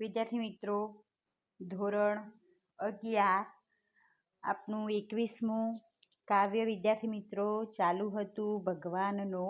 વિદ્યાર્થી મિત્રો, ધોરણ અગિયાર, આપનું એકવીસમું કાવ્ય વિદ્યાર્થી મિત્રો, ચાલુ હતું ભગવાનનો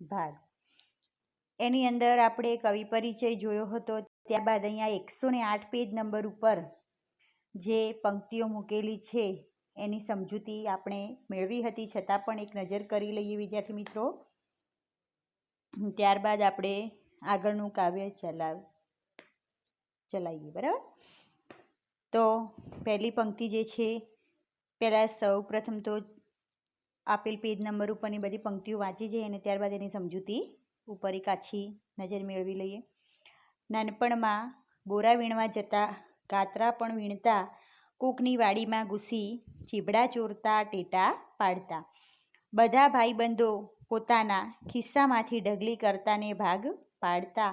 ભાગ. એની અંદર આપણે કવિ પરિચય જોયો હતો, ત્યારબાદ અહીંયા એકસો ને આઠ પેજ નંબર ઉપર જે પંક્તિઓ મૂકેલી છે, એની સમજૂતી આપણે મેળવી હતી, છતાં પણ એક નજર કરી લઈએ વિદ્યાર્થી મિત્રો. ત્યારબાદ આપણે આગળનું કાવ્ય ચલાવ ચલાવીએ બરાબર? તો પહેલી પંક્તિ જે છે, પહેલાં સૌ પ્રથમ તો આપેલ પેજ નંબર ઉપરની બધી પંક્તિઓ વાંચી જઈએ અને ત્યારબાદ એની સમજૂતી ઉપર એક આછી નજર મેળવી લઈએ. નાનપણમાં બોરા વીણવા જતા, કાતરા પણ વીણતા, કોકની વાડીમાં ઘૂસી, ચીબડા ચોરતા, ટેટા પાડતા. બધા ભાઈબંધો પોતાના ખિસ્સામાંથી ઢગલી કરતાને ભાગ પાડતા.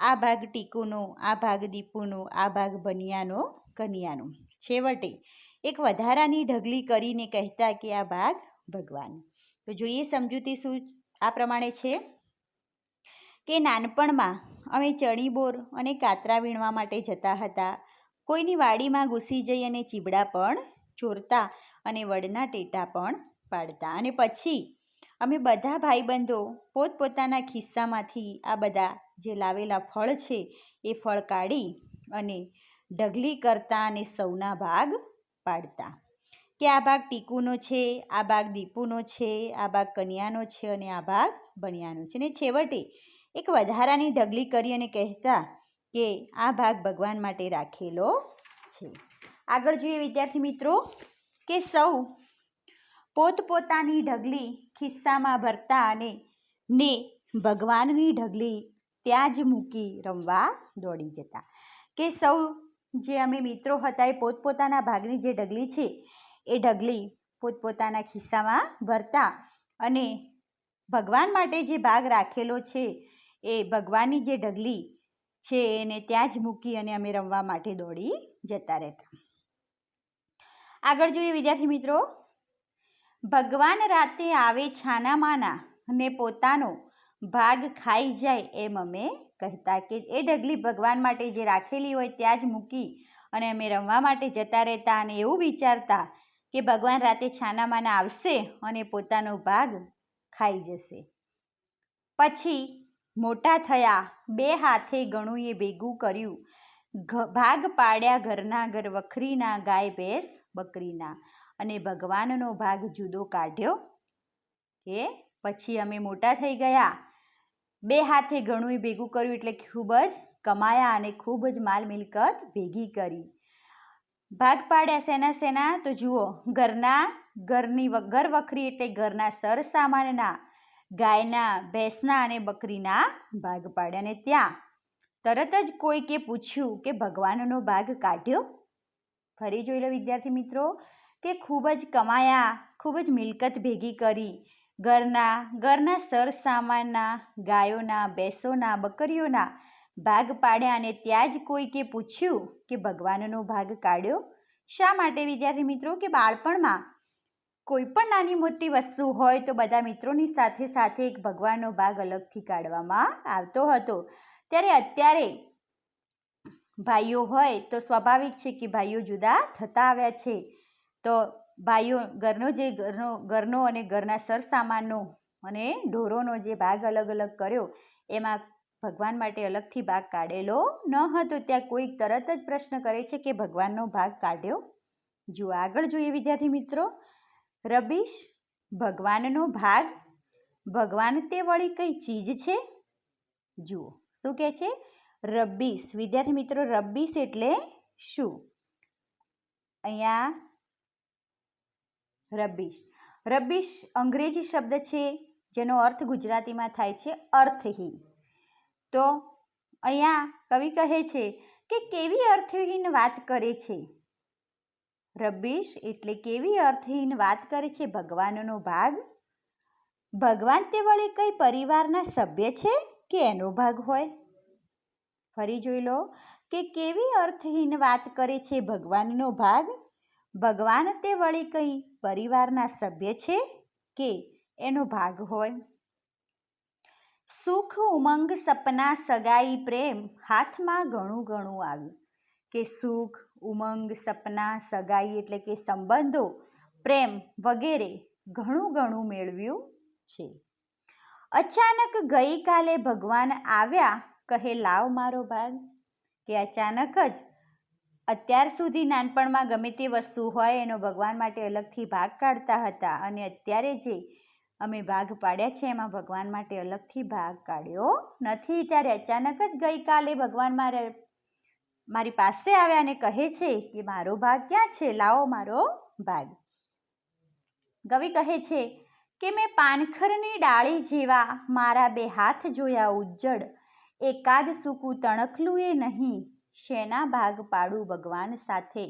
આ ભાગ ટીકુનો, આ ભાગ દીપુનો, આ ભાગ બનિયાનો, કનિયાનો. છેવટે એક વધારાની ઢગલી કરીને કહેતા કે આ ભાગ ભગવાન. તો જોઈએ સમજૂતી શું આ પ્રમાણે છે. કે નાનપણમાં અમે ચણી બોર અને કાતરા વીણવા માટે જતા હતા. કોઈની વાડીમાં ઘૂસી જઈ અને ચીબડા પણ ચોરતા અને વડના ટેટા પણ પાડતા. અને પછી અમે બધા ભાઈબંધો પોતપોતાના ખિસ્સામાંથી આ બધા જે લાવેલા ફળ છે, એ ફળ કાઢી અને ઢગલી કરતા અને સૌના ભાગ પાડતા. કે આ ભાગ ટીકુનો છે, આ ભાગ દીપુનો છે, આ ભાગ કન્યાનો છે અને આ ભાગ બન્યાનો છે. ને છેવટે એક વધારાની ઢગલી કરી અને કહેતા કે આ ભાગ ભગવાન માટે રાખેલો છે. આગળ જોઈએ વિદ્યાર્થી મિત્રો કે સૌ પોતપોતાની ઢગલી ખિસ્સામાં ભરતા અને ને ભગવાનની ઢગલી ત્યાં જ મૂકી રમવા દોડી જતા. કે સૌ જે અમે મિત્રો હતા એ પોતપોતાના ભાગની જે ઢગલી છે, એ ઢગલી પોતપોતાના ખિસ્સામાં ભરતા અને ભગવાન માટે જે ભાગ રાખેલો છે, એ ભગવાનની જે ઢગલી છે, એને ત્યાં જ મૂકી અને અમે રમવા માટે દોડી જતા રહેતા. આગળ જોઈએ વિદ્યાર્થી મિત્રો ભગવાન રાતે આવે છાનામાના અને પોતાનો ભાગ ખાઈ જાય એમ અમે કહેતા કે એ ઢગલી ભગવાન માટે જે રાખેલી હોય ત્યાં જ મૂકી અને અમે રમવા માટે જતા રહેતા અને એવું વિચારતા કે ભગવાન રાતે છાનામાના આવશે અને પોતાનો ભાગ ખાઈ જશે. પછી મોટા થયા બે હાથે ઘણું ભેગું કર્યું. ભાગ પાડ્યા ઘરના ઘર વખરીના ગાય ભેંસ બકરીના. અને ભગવાનનો ભાગ જુદો કાઢ્યો કે પછી અમે મોટા થઈ ગયા. બે હાથે ઘણું ભેગું કર્યું એટલે ખૂબ જ કમાયા અને ખૂબ જ માલ મિલકત ભેગી કરી. ભાગ પાડ્યા શેના શેના તો જુઓ, ઘરના, ઘરની ઘર વખરી એટલે ઘરના સર સામાનના, ગાયના, ભેંસના અને બકરીના ભાગ પાડ્યા અને ત્યાં તરત જ કોઈકે પૂછ્યું કે ભગવાનનો ભાગ કાઢ્યો? ફરી જોઈ લો વિદ્યાર્થી મિત્રો કે ખૂબ જ કમાયા, ખૂબ જ મિલકત ભેગી કરી. ઘરના ઘરના સર સામાનના ગાયોના, ભેંસોના, બકરીઓના ભાગ પાડ્યા અને ત્યાં જ કોઈકે પૂછ્યું કે ભગવાનનો ભાગ કાઢ્યો? શા માટે વિદ્યાર્થી મિત્રો કે બાળપણમાં કોઈ પણ નાની મોટી વસ્તુ હોય તો બધા મિત્રોની સાથે સાથે એક ભગવાનનો ભાગ અલગથી કાઢવામાં આવતો હતો. ત્યારે અત્યારે ભાઈઓ હોય તો સ્વાભાવિક છે કે ભાઈઓ જુદા થતા આવ્યા છે. તો ભાઈઓ, ઘરનો જે ઘરનો ઘરનો અને ઘરના સરસામાનનો અને ઢોરોનો જે ભાગ અલગ અલગ કર્યો, એમાં ભગવાન માટે અલગથી ભાગ કાઢેલો ન હતો. ત્યાં કોઈક તરત જ પ્રશ્ન કરે છે કે ભગવાનનો ભાગ કાઢ્યો? જુઓ આગળ જોઈએ વિદ્યાર્થી મિત્રો. રબીશ, ભગવાનનો ભાગ? ભગવાન તે વળી કઈ ચીજ છે? જુઓ, શું કહે છે? રબ્બીસ વિદ્યાર્થી મિત્રો રબ્બીસ એટલે શું? અહીંયા રબ્બીશ રબીશ અંગ્રેજી શબ્દ છે, જેનો અર્થ ગુજરાતીમાં થાય છે અર્થહીન. તો અહીંયા કવિ કહે છે કે કેવી અર્થહીન વાત કરે છે? રબ્બીશ એટલે કેવી અર્થહીન વાત કરે છે? ભગવાનનો ભાગ? ભગવાન તે વળી કઈ પરિવારના સભ્ય છે કે એનો ભાગ હોય? ફરી જોઈ લો કે કેવી અર્થહીન વાત કરે છે ભગવાનનો ભાગ? ભગવાન તે વળી કંઈ પરિવારના સભ્ય છે કે એનો ભાગ હોય? સુખ ઉમંગ સપના સગાઈ પ્રેમ હાથમાં ઘણું ઘણું આવ્યું. કે સુખ, ઉમંગ, સપના, સગાઈ એટલે કે સંબંધો, પ્રેમ વગેરે ઘણું ઘણું મેળવ્યું છે. અચાનક ગઈકાલે ભગવાન આવ્યા, કહે, લાવ મારો ભાગ. કે અચાનક જ અત્યાર સુધી નાનપણમાં ગમે તે વસ્તુ હોય એનો ભગવાન માટે અલગથી ભાગ કાઢતા હતા અને અત્યારે જે અમે ભાગ પાડ્યા છે એમાં ભગવાન માટે અલગથી ભાગ કાઢ્યો નથી. ત્યારે અચાનક જ ગઈકાલે ભગવાન મારે મારી પાસે આવ્યા અને કહે છે કે મારો ભાગ ક્યાં છે? લાવો મારો ભાગ. કવિ કહે છે કે મેં પાનખરની ડાળી જેવા મારા બે હાથ જોયા ઉજ્જડ. એકાદ સૂકું તણખલું એ નહીં. શેના ભાગ પાડું ભગવાન સાથે?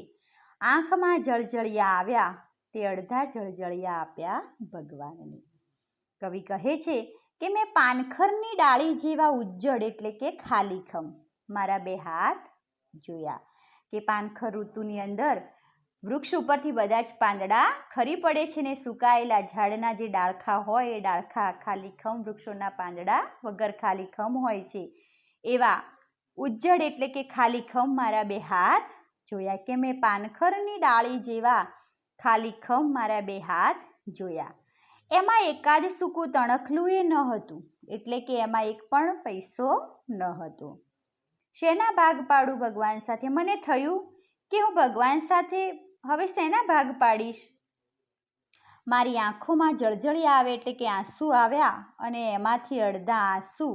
આંખમાં જળજળિયા આવ્યા, તે અડધા જળજળિયા આપ્યા ભગવાનને. કવિ કહે છે કે મેં પાનખરની ડાળી જેવા ઉજ્જડ એટલે કે ખાલીખમ મારા બે હાથ જોયા કે પાનખર ઋતુની અંદર વૃક્ષ ઉપરથી બધા જ પાંદડા ખરી પડે છે ને સુકાયેલા ઝાડના જે ડાળખા હોય, એ ડાળખા ખાલીખમ વૃક્ષોના પાંદડા વગર ખાલીખમ હોય છે. એવા ઉજ્જડ એટલે કે ખાલીખમ મારા બે હાથ. જોયા કે મેં પાનખરની ડાળી જેવા ખાલી ખમ મારા બે હાથ જોયા. એમાં એકાદ સૂકું તણખલું એ ન હતું, એટલે કે એમાં એક પણ પૈસો ન હતો. શેના ભાગ પાડું ભગવાન સાથે? મને થયું કે હું ભગવાન સાથે હવે શેના ભાગ પાડીશ? મારી આંખોમાં જળજળી આવે એટલે કે આંસુ આવ્યા અને એમાંથી અડધા આંસુ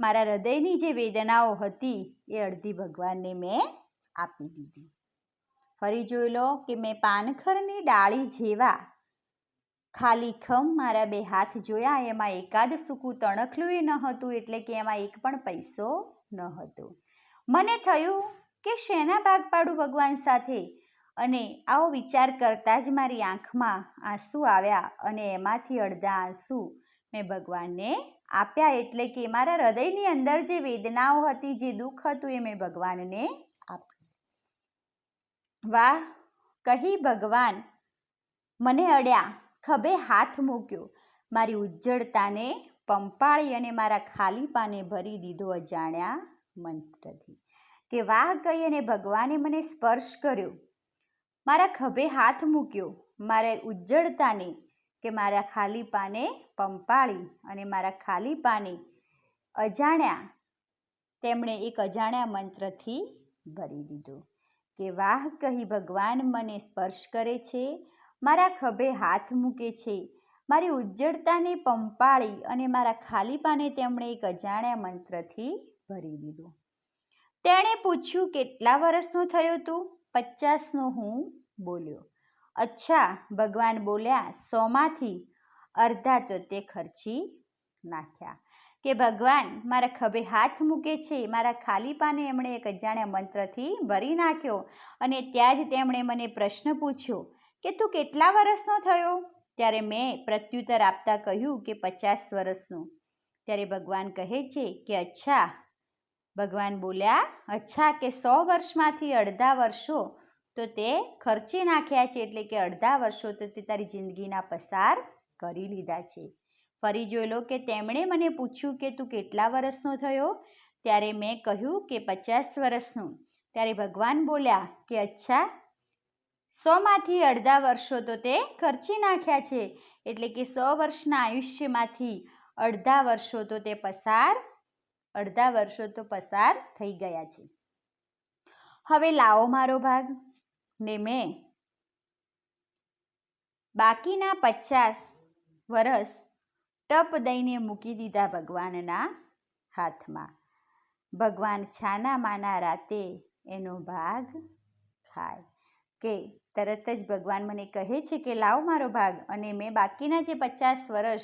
મારા હૃદયની જે વેદનાઓ હતી એ અડધી ભગવાનને મેં આપી દીધી. ફરી જોઈ લો કે મેં પાનખરની ડાળી જેવા ખાલી ખમ મારા બે હાથ જોયા, એમાં એકાદ સૂકું તણખલું ન હતું, એટલે કે એમાં એક પણ પૈસો ન હતો. મને થયું કે શેના ભાગ પાડું ભગવાન સાથે? અને આવો વિચાર કરતાં જ મારી આંખમાં આંસુ આવ્યા અને એમાંથી અડધા આંસુ મેં ભગવાનને આપ્યા એટલે કે મારા હૃદયની અંદર જે વેદનાઓ હતી, જે દુઃખ હતું એ મેં ભગવાનને આપ્યું. વાહ, કહી ભગવાન, મને અડ્યા, ખભે હાથ મૂક્યો. મારી ઉજ્જળતાને પંપાળી અને મારા ખાલી પાને ભરી દીધો અજાણ્યા મંત્રથી. કે વાહ, કહી અને ભગવાને મને સ્પર્શ કર્યો. મારા ખભે હાથ મૂક્યો. મારે ઉજ્જળતાને કે મારા ખાલી પાને પંપાળી અને મારા ખાલી પાને અજાણ્યા, તેમણે એક અજાણ્યા મંત્રથી ભરી દીધું કે, વાહ, કહી ભગવાન, મને સ્પર્શ કરે છે. મારા ખભે હાથ મૂકે છે. મારી ઉજ્જળતાને પંપાળી અને મારા ખાલી પાને તેમણે એક અજાણ્યા મંત્રથી ભરી દીધો. તેણે પૂછ્યું, કેટલા વર્ષનો થયો તું? પચાસનો હું બોલ્યો. અચ્છા, ભગવાન બોલ્યા, સોમાંથી? અડધા તો તે ખર્ચી નાખ્યા. કે ભગવાન, મારા ખભે હાથ મૂકે છે, મારા ખાલી પાને એમણે એક અજાણ્યા મંત્રથી ભરી નાખ્યો અને ત્યાં જ તેમણે મને પ્રશ્ન પૂછ્યો કે તું કેટલા વર્ષનો થયો? ત્યારે મેં પ્રત્યુત્તર આપતા કહ્યું કે પચાસ વર્ષનું ત્યારે ભગવાન કહે છે કે અચ્છા. ભગવાન બોલ્યા, અચ્છા કે સો વર્ષમાંથી અડધા વર્ષો તો તે ખર્ચી નાખ્યા છે એટલે કે અડધા વર્ષો તો તે તારી જિંદગીના પસાર કરી લીધા છે. ફરી જોઈ લો કે તેમણે મને પૂછ્યું કે તું કેટલા વર્ષનો થયો? ત્યારે મેં કહ્યું કે પચાસ વર્ષનું. ત્યારે ભગવાન બોલ્યા કે અચ્છા, સોમાંથી અડધા વર્ષો તો તે ખર્ચી નાખ્યા છે એટલે કે સો વર્ષના આયુષ્યમાંથી અડધા વર્ષો તો તે પસાર, અડધા વર્ષો તો પસાર થઈ ગયા છે. હવે લાવો મારો ભાગ. ને મેં બાકીના પચાસ વરસ ટપ દઈને મૂકી દીધા ભગવાનના હાથમાં. ભગવાન છાના માના રાતે એનો ભાગ ખાય. કે તરત જ ભગવાન મને કહે છે કે, લાવ મારો ભાગ. અને મેં બાકીના જે પચાસ વર્ષ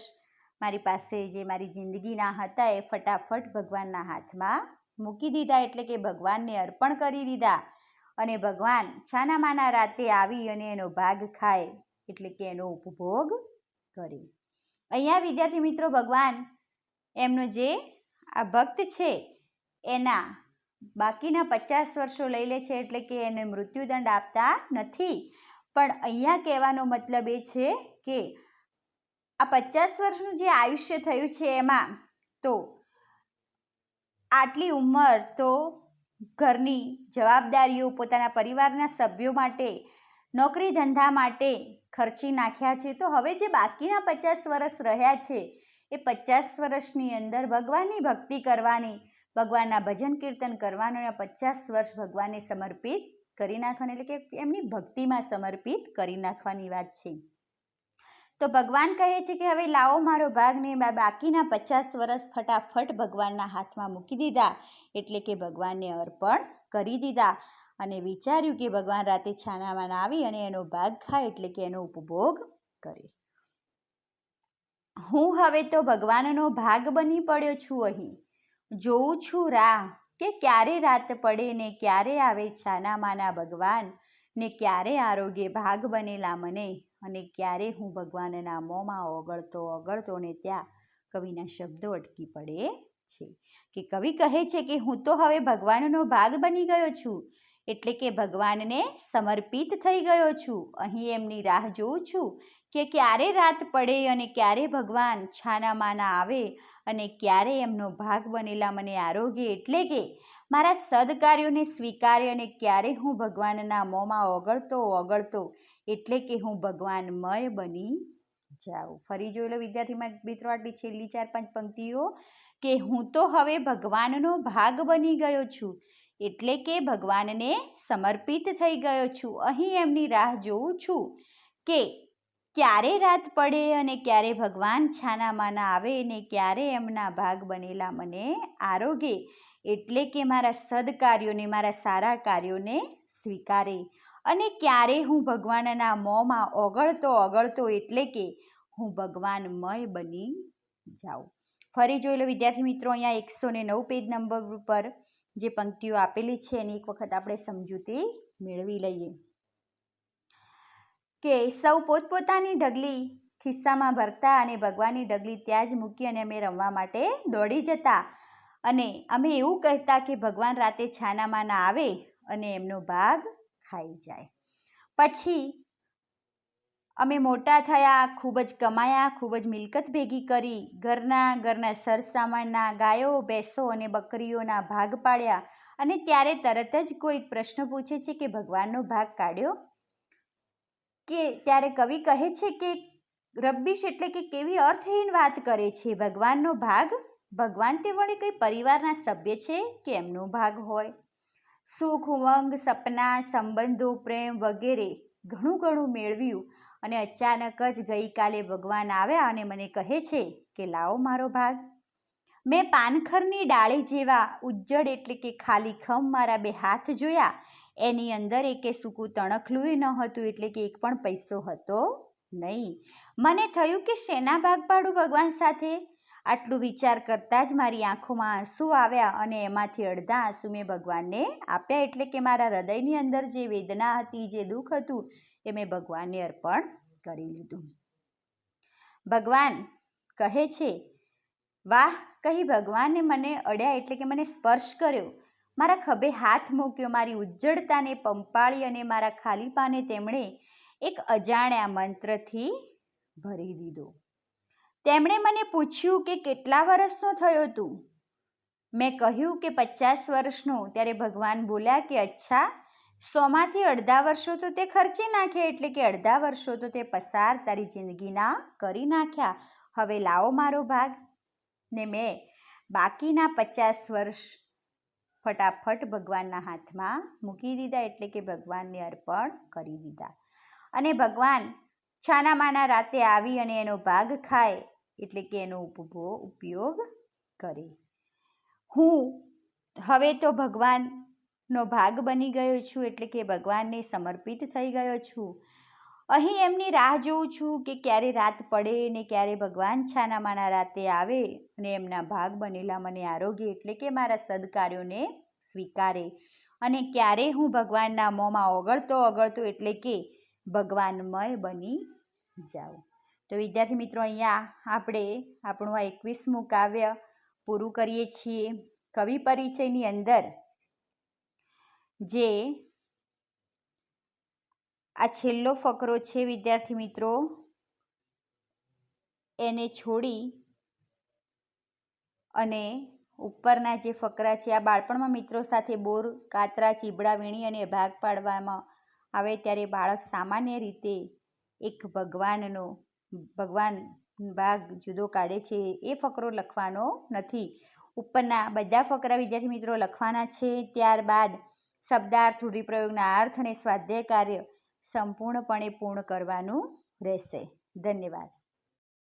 મારી પાસે જે મારી જિંદગીના હતા એ ફટાફટ ભગવાનના હાથમાં મૂકી દીધા. એટલે કે ભગવાનને અર્પણ કરી દીધા. અને ભગવાન છાનામાના રાતે આવી અને એનો ભાગ ખાય, એટલે કે એનો ઉપભોગ કરે. અહીંયા વિદ્યાર્થી મિત્રો, ભગવાન એમનો જે આ ભક્ત છે, એના બાકીના પચાસ વર્ષો લઈ લે છે, એટલે કે એને મૃત્યુદંડ આપતા નથી. પણ અહીંયા કહેવાનો મતલબ એ છે કે આ પચાસ વર્ષનું જે આયુષ્ય થયું છે એમાં, તો આટલી ઉંમર તો ઘરની જવાબદારીઓ પોતાના પરિવારના સભ્યો માટે, નોકરી ધંધા માટે ખર્ચી નાખ્યા છે. તો હવે જે બાકીના પચાસ વર્ષ રહ્યા છે, એ પચાસ વર્ષની અંદર ભગવાનની ભક્તિ કરવાની, ભગવાનના ભજન કીર્તન કરવાનું અને પચાસ વર્ષ ભગવાનને સમર્પિત કરી નાખવાનું. એટલે કે એમની ભક્તિમાં સમર્પિત કરી નાખવાની વાત છે. તો ભગવાન કહે છે કે હવે લાવો મારો ભાગને બાકીના પચાસ વર્ષ ફટાફટ ભગવાનના હાથમાં મૂકી દીધા. એટલે કે ભગવાનને અર્પણ કરી દીધા. અને વિચાર્યું કે ભગવાન રાતે છાનામાં આવી અને એનો ભાગ ખાય એટલે કે એનો ઉપભોગ કરે. હું હવે તો ભગવાનનો ભાગ બની પડ્યો છું અહીં. જોઉં છું રાહ કે ક્યારે રાત પડે ને ક્યારે આવે છાનામાના ભગવાન ને ક્યારે આરોગ્ય ભાગ બનેલા મને? અને ક્યારે હું ભગવાનના મોંમાં ઓગળતો ઓગળતો ને ત્યાં કવિના શબ્દો અટકી પડે છે. કે કવિ કહે છે કે હું તો હવે ભગવાનનો ભાગ બની ગયો છું, એટલે કે ભગવાનને સમર્પિત થઈ ગયો છું. અહીં એમની રાહ જોઉં છું કે ક્યારે રાત પડે અને ક્યારે ભગવાન છાનામાના આવે અને ક્યારે એમનો ભાગ બનેલા મને આરોગ્ય એટલે કે મારા સદકાર્યોને સ્વીકારે અને ક્યારે હું ભગવાનના મોંમાં ઓગળતો ઓગળતો એટલે કે હું ભગવાનમય બની જાઉં. ફરી જોઈ લો વિદ્યાર્થી મિત્રો, આટલી છેલ્લી ચાર પાંચ પંક્તિઓ કે હું તો હવે ભગવાનનો ભાગ બની ગયો છું. એટલે કે ભગવાનને સમર્પિત થઈ ગયો છું. અહીં એમની રાહ જોઉં છું કે ક્યારે રાત પડે અને ક્યારે ભગવાન છાનામાના આવે ને ક્યારે એમના ભાગ બનેલા મને આરોગે. એટલે કે મારા સદકાર્યોને, મારા સારા કાર્યોને સ્વીકારે. અને ક્યારે હું ભગવાનના મોંમાં ઓગળતો ઓગળતો એટલે કે હું ભગવાનમય બની જાઉં. ફરી જોઈ લો વિદ્યાર્થી મિત્રો, અહીંયા એકસો ને નવ પેજ નંબર ઉપર જે પંક્તિઓ આપેલી છે, એની એક વખત આપણે સમજૂતી મેળવી લઈએ. કે સૌ પોતપોતાની ઢગલી ખિસ્સામાં ભરતા અને ભગવાનની ઢગલી ત્યાં જ મૂકી અને અમે રમવા માટે દોડી જતા. અને અમે એવું કહેતા કે ભગવાન રાતે છાનામાં ના આવે અને એમનો ભાગ ખાઈ જાય. પછી અમે મોટા થયા, ખૂબ જ કમાયા, ખૂબ જ મિલકત ભેગી કરી. ઘરના ઘરના સરસામાનના ગાયો, ભેંસો અને બકરીઓના ભાગ પાડ્યા અને ત્યારે તરત જ કોઈ પ્રશ્ન પૂછે છે કે ભગવાનનો ભાગ કાઢ્યો? કે ત્યારે કવિ કહે છે કે રબ્બીશ એટલે કે કેવી અર્થહીન વાત કરે છે? ભગવાનનો ભાગ? ભગવાન તે વળી કંઈ પરિવારના સભ્ય છે કે એમનો ભાગ હોય? સુખ, ઉમંગ, સપના, સંબંધો, પ્રેમ વગેરે ઘણું ઘણું મેળવ્યું અને અચાનક જ ગઈકાલે ભગવાન આવ્યા અને મને કહે છે કે, લાવો મારો ભાગ. મેં પાનખરની ડાળી જેવા ઉજ્જડ એટલે કે ખાલી ખમ મારા બે હાથ જોયા. એની અંદર એકે સૂકું તણખલું ન હતું એટલે કે એક પણ પૈસો હતો નહીં. મને થયું કે, શેના ભાગ પાડું ભગવાન સાથે? આટલું વિચાર કરતાં જ મારી આંખોમાં આંસુ આવ્યા અને એમાંથી અડધા આંસુ મેં ભગવાનને આપ્યા એટલે કે મારા હૃદયની અંદર જે વેદના હતી, જે દુઃખ હતું, એ મેં ભગવાનને અર્પણ કરી લીધું. ભગવાન કહે છે, વાહ, કહી ભગવાને મને અડ્યા એટલે કે મને સ્પર્શ કર્યો. મારા ખભે હાથ મૂક્યો, મારી ઉજ્જળતાને પંપાળી અને મારા ખાલીપાને તેમણે એક અજાણ્યા મંત્રથી ભરી દીધો. તેમણે મને પૂછ્યું કે કેટલા વર્ષનો થયો તું? મેં કહ્યું કે પચાસ વર્ષનો ત્યારે ભગવાન બોલ્યા કે, અચ્છા, સોમાંથી અડધા વર્ષો તો તે ખર્ચી નાખ્યા એટલે કે અડધા વર્ષો તો તે પસાર તારી જિંદગીના કરી નાખ્યા. હવે લાવો મારો ભાગ. ને મેં બાકીના પચાસ વર્ષ ફટાફટ ભગવાનના હાથમાં મૂકી દીધા, એટલે કે ભગવાનને અર્પણ કરી દીધા. અને ભગવાન છાના માના રાતે આવી અને એનો ભાગ ખાય. એટલે કે એનો ઉપયોગ કરે. હું હવે તો ભગવાનનો ભાગ બની ગયો છું, એટલે કે ભગવાનને સમર્પિત થઈ ગયો છું. અહીં એમની રાહ જોઉં છું કે ક્યારે રાત પડે ને ક્યારે ભગવાન છાનામાના રાતે આવે અને એમના ભાગ બનેલા મને આરોગ્ય એટલે કે મારા સદકાર્યોને સ્વીકારે. અને ક્યારે હું ભગવાનના મોંમાં ઓગળતો ઓગળતો એટલે કે ભગવાનમય બની જાઉં. તો વિદ્યાર્થી મિત્રો, અહીંયા આપણે આપણું આ એકવીસમું કાવ્ય પૂરું કરીએ છીએ. કવિ પરિચયની અંદર જે આ છેલ્લો ફકરો છે વિદ્યાર્થી મિત્રો, એને છોડી અને ઉપરના જે ફકરા છે, આ બાળપણમાં મિત્રો સાથે બોર, કાતરા, ચીબડા, વીણી અને ભાગ પાડવામાં આવે ત્યારે બાળક સામાન્ય રીતે એક ભગવાનનો ભગવાન ભાગ જુદો કાઢે છે, એ ફકરો લખવાનો નથી. ઉપરના બધા ફકરા વિદ્યાર્થી મિત્રો લખવાના છે, ત્યારબાદ શબ્દાર્થ, રૂઢિપ્રયોગના અર્થ અને સ્વાધ્યાય કાર્ય સંપૂર્ણપણે પૂર્ણ કરવાનું રહેશે. ધન્યવાદ.